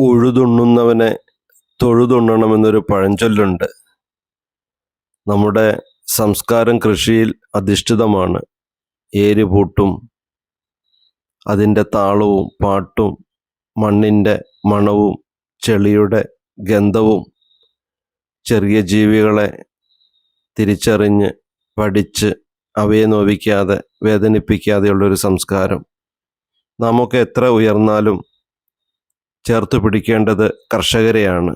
ഉഴുതുണ്ണുന്നവനെ തൊഴുതുണ്ണണമെന്നൊരു പഴഞ്ചൊല്ലുണ്ട്. നമ്മുടെ സംസ്കാരം കൃഷിയിൽ അധിഷ്ഠിതമാണ്. ഏരുപൂട്ടും അതിന്റെ താളവും പാട്ടും മണ്ണിന്റെ മണവും ചെളിയുടെ ഗന്ധവും ചെറിയ ജീവികളെ തിരിച്ചറിഞ്ഞ് പഠിച്ച് അവയെ നോവിക്കാതെ വേദനിപ്പിക്കാതെയുള്ളൊരു സംസ്കാരം. നമുക്ക് എത്ര ഉയർന്നാലും ചേർത്ത് പിടിക്കേണ്ടത് കർഷകരെയാണ്.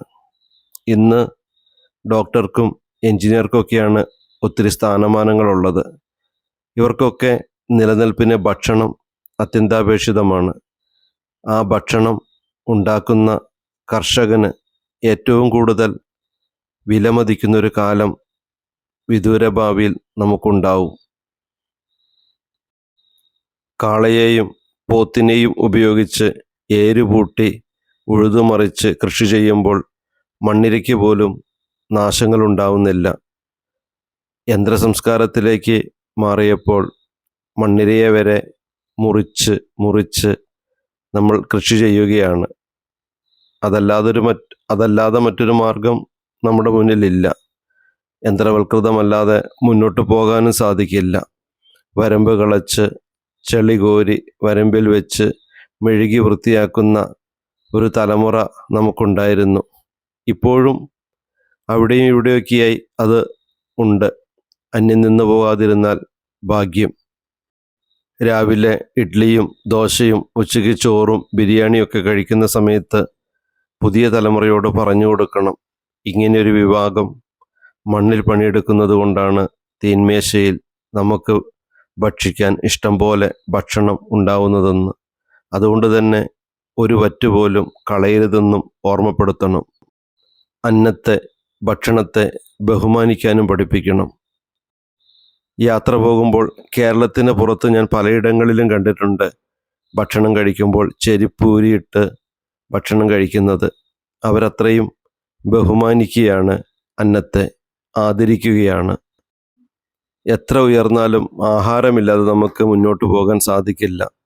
ഇന്ന് ഡോക്ടർക്കും എഞ്ചിനീയർക്കൊക്കെയാണ് ഒത്തിരി സ്ഥാനമാനങ്ങളുള്ളത്. ഇവർക്കൊക്കെ നിലനിൽപ്പിന് ഭക്ഷണം അത്യന്താപേക്ഷിതമാണ്. ആ ഭക്ഷണം ഉണ്ടാക്കുന്ന കർഷകന് ഏറ്റവും കൂടുതൽ വിലമതിക്കുന്നൊരു കാലം വിദൂര ഭാവിയിൽ നമുക്കുണ്ടാവും. കാളയെയും പോത്തിനെയും ഉപയോഗിച്ച് ഏരുപൂട്ടി ഉഴുതുമറിച്ച് കൃഷി ചെയ്യുമ്പോൾ മണ്ണിരയ്ക്ക് പോലും നാശങ്ങൾ ഉണ്ടാവുന്നില്ല യന്ത്രസംസ്കാരത്തിലേക്ക് മാറിയപ്പോൾ മണ്ണിരയെ വരെ മുറിച്ച് മുറിച്ച് നമ്മൾ കൃഷി ചെയ്യുകയാണ്. അതല്ലാതൊരു മറ്റ് അതല്ലാതെ മറ്റൊരു മാർഗം നമ്മുടെ മുന്നിലില്ല. യന്ത്രവൽകൃതമല്ലാതെ മുന്നോട്ട് പോകാനും സാധിക്കില്ല. വരമ്പ് കളച്ച് ചെളി കോരി വരമ്പിൽ വെച്ച് മെഴുകി വൃത്തിയാക്കുന്ന ഒരു തലമുറ നമുക്കുണ്ടായിരുന്നു. ഇപ്പോഴും അവിടെയും ഇവിടെയൊക്കെയായി അത് ഉണ്ട്. അന്യം നിന്ന് പോകാതിരുന്നാൽ ഭാഗ്യം. രാവിലെ ഇഡ്ഡലിയും ദോശയും ഉച്ചയ്ക്ക് ചോറും ബിരിയാണിയൊക്കെ കഴിക്കുന്ന സമയത്ത് പുതിയ തലമുറയോട് പറഞ്ഞു കൊടുക്കണം. ഇങ്ങനെയൊരു വിഭാഗം മണ്ണിൽ പണിയെടുക്കുന്നത് കൊണ്ടാണ് തീന്മേശയിൽ നമുക്ക് ഭക്ഷിക്കാൻ ഇഷ്ടം പോലെ ഭക്ഷണം ഉണ്ടാവുന്നതെന്ന്. അതുകൊണ്ട് തന്നെ ഒരു വറ്റുപോലും കളയരുതെന്നും ഓർമ്മപ്പെടുത്തണം. അന്നത്തെ ഭക്ഷണത്തെ ബഹുമാനിക്കാനും പഠിപ്പിക്കണം. യാത്ര പോകുമ്പോൾ കേരളത്തിന് പുറത്ത് ഞാൻ പലയിടങ്ങളിലും കണ്ടിട്ടുണ്ട്. ഭക്ഷണം കഴിക്കുമ്പോൾ ചെരിപ്പൂരിയിട്ട് ഭക്ഷണം കഴിക്കുന്നത് അവരത്രയും ബഹുമാനിക്കുകയാണ് അന്നത്തെ ആദരിക്കുകയാണ്. എത്ര ഉയർന്നാലും ആഹാരമില്ലാതെ നമുക്ക് മുന്നോട്ട് പോകാൻ സാധിക്കില്ല.